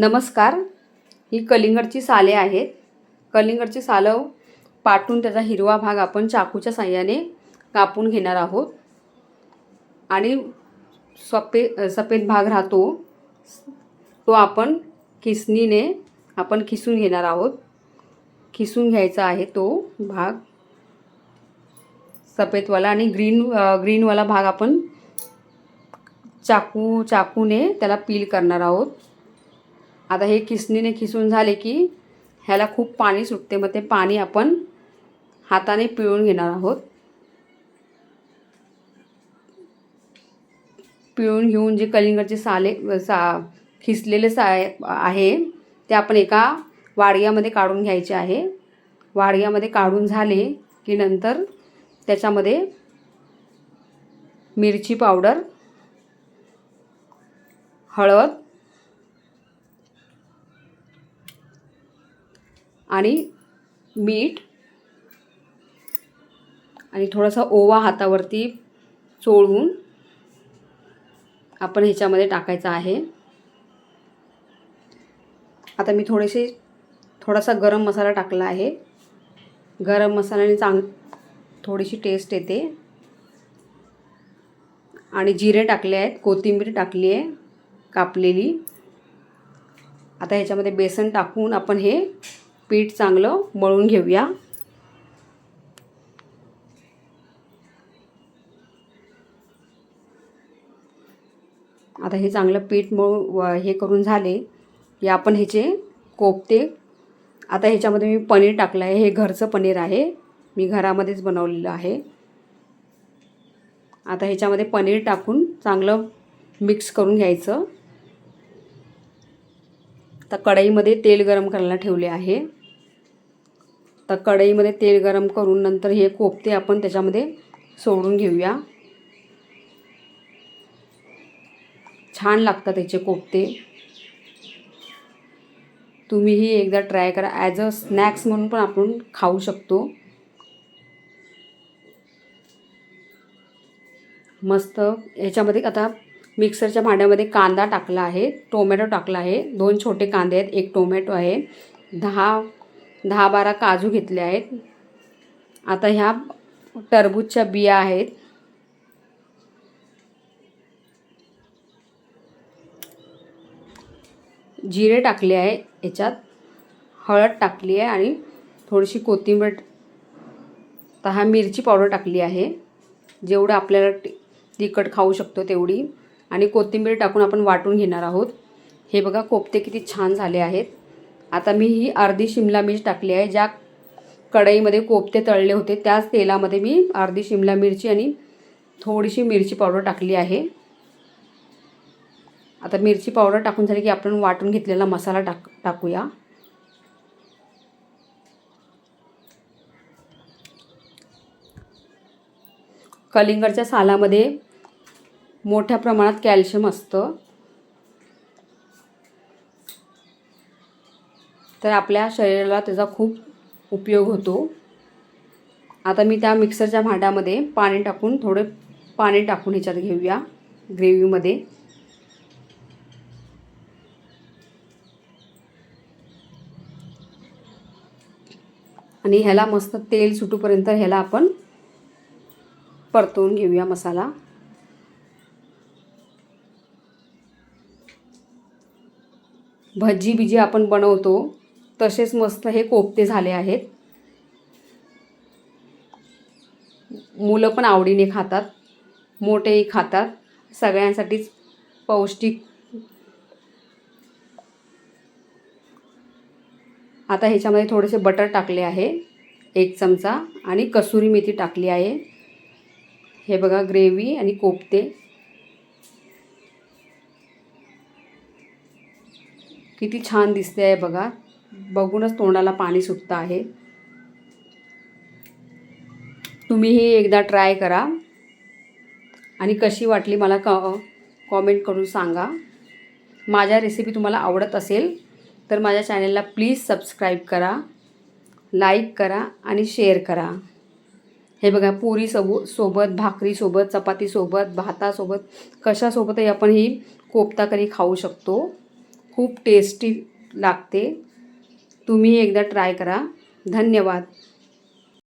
नमस्कार. ही कलिंगडची साले आहेत. कलिंगडची सालं पाटून त्याचा हिरवा भाग आपण चाकूच्या साह्याने कापून घेणार आहोत. आणि सफे सफेद भाग राहतो. तो आपण खिसणीने आपण खिसून घेणार आहोत. खिसून घ्यायचा आहे तो भाग. सफेदवाला आणि ग्रीन ग्रीनवाला भाग आपण चाकू चाकूने त्याला पील करणार आहोत. आता हे किसणीने खिसून झाले की ह्याला खूप पाणी सुटते. मग ते पाणी आपण हाताने पिळून घेणार आहोत. पिळून घेऊन जे कलिंगडचे साले सा खिसलेले सा आहे ते आपण एका वाडग्यामध्ये काढून घ्यायचे आहे. वाडग्यामध्ये काढून झाले की नंतर त्याच्यामध्ये मिरची पावडर हळद आणि मीठ आणि थोडासा ओवा हातावरती चोळून आपण ह्याच्यामध्ये टाकायचा आहे. आता मी थोडेसे थोडासा गरम मसाला टाकला आहे. गरम मसाल्याने चांग थोडीशी टेस्ट येते. आणि जिरे टाकले आहेत कोथिंबीर टाकली आहे कापलेली. आता ह्याच्यामध्ये बेसन टाकून आपण हे पीठ चांगलं मळून घेऊया. आता हे चांगलं पीठ मळू हे करून झाले की आपण ह्याचे कोपते आता ह्याच्यामध्ये मी पनीर टाकलं आहे. हे घरचं पनीर आहे. मी घरामध्येच बनवलेलं आहे. आता ह्याच्यामध्ये पनीर टाकून चांगलं मिक्स करून घ्यायचं. तर कढईमध्ये तेल गरम करायला ठेवले आहे. तर कढईमध्ये तेल गरम करून नंतर हे कोफते आपण त्याच्यामध्ये सोडून घेऊया. छान लागतात त्याचे कोफते. तुम्हीही एकदा ट्राय करा. ॲज अ स्नॅक्स म्हणून पण आपण खाऊ शकतो. मस्त. ह्याच्यामध्ये आता मिक्सरच्या भांड्यामध्ये कांदा टाकला आहे. टोमॅटो टाकला आहे. दोन छोटे कांदे आहेत. एक टोमॅटो आहे. दहा दहा बारा काजू घेतले आहेत. आता ह्या टरबूजच्या बिया आहेत. जिरे टाकले आहे याच्यात हळद टाकली आहे आणि थोडीशी कोथिंबीर. तर हा मिरची पावडर टाकली आहे. जेवढं आपल्याला तिखट खाऊ शकतो तेवढी. आणि कोथिंबीर टाकून आपण वाटून घेणार आहोत. हे बघा कोफते किती छान झाले आहेत. आता मी ही अर्धी शिमला मिर्च टाकली आहे ज्या कढईमध्ये कोफते तळले होते त्याच तेलामध्ये मी अर्धी शिमला मिरची आणि थोडीशी मिरची पावडर टाकली आहे. आता मिरची पावडर टाकून झाली की आपण वाटून घेतलेला मसाला टाक टाकूया. कलिंगडच्या सालामध्ये मोठ्या प्रमाणात कॅल्शियम असतं. तर आपल्या शरीराला त्याचा खूप उपयोग होतो. आता मी त्या मिक्सरच्या भांड्यामध्ये पाणी टाकून थोडे पाणी टाकून ह्याच्यात घेऊया ग्रेव्हीमध्ये. आणि ह्याला मस्त तेल सुटूपर्यंत ह्याला आपण परतवून घेऊया मसाला. भजी बिजी आपण बनवतो. तसेच मस्त हे कोफते झाले आहेत. मुलं पण आवडीने खातात. मोठेही खातात. सगळ्यांसाठीच पौष्टिक. आता ह्याच्यामध्ये थोडेसे बटर टाकले आहे. एक चमचा. आणि कसुरी मेथी टाकली आहे. हे बघा ग्रेव्ही आणि कोफते किती छान दिसते आहे बघा. बघूनच तोंडाला पाणी सुटतं आहे. तुम्हीही एकदा ट्राय करा. आणि कशी वाटली मला क कॉमेंट करून सांगा. माझ्या रेसिपी तुम्हाला आवडत असेल तर माझ्या चॅनलला प्लीज सबस्क्राईब करा लाईक करा आणि शेअर करा. हे बघा पुरी सोबत सोबत भाकरीसोबत चपातीसोबत भातासोबत कशासोबतही आपण ही कोफ्ता करी खाऊ शकतो. खूप टेस्टी लागते. तुम्ही एकदा ट्राय करा. धन्यवाद.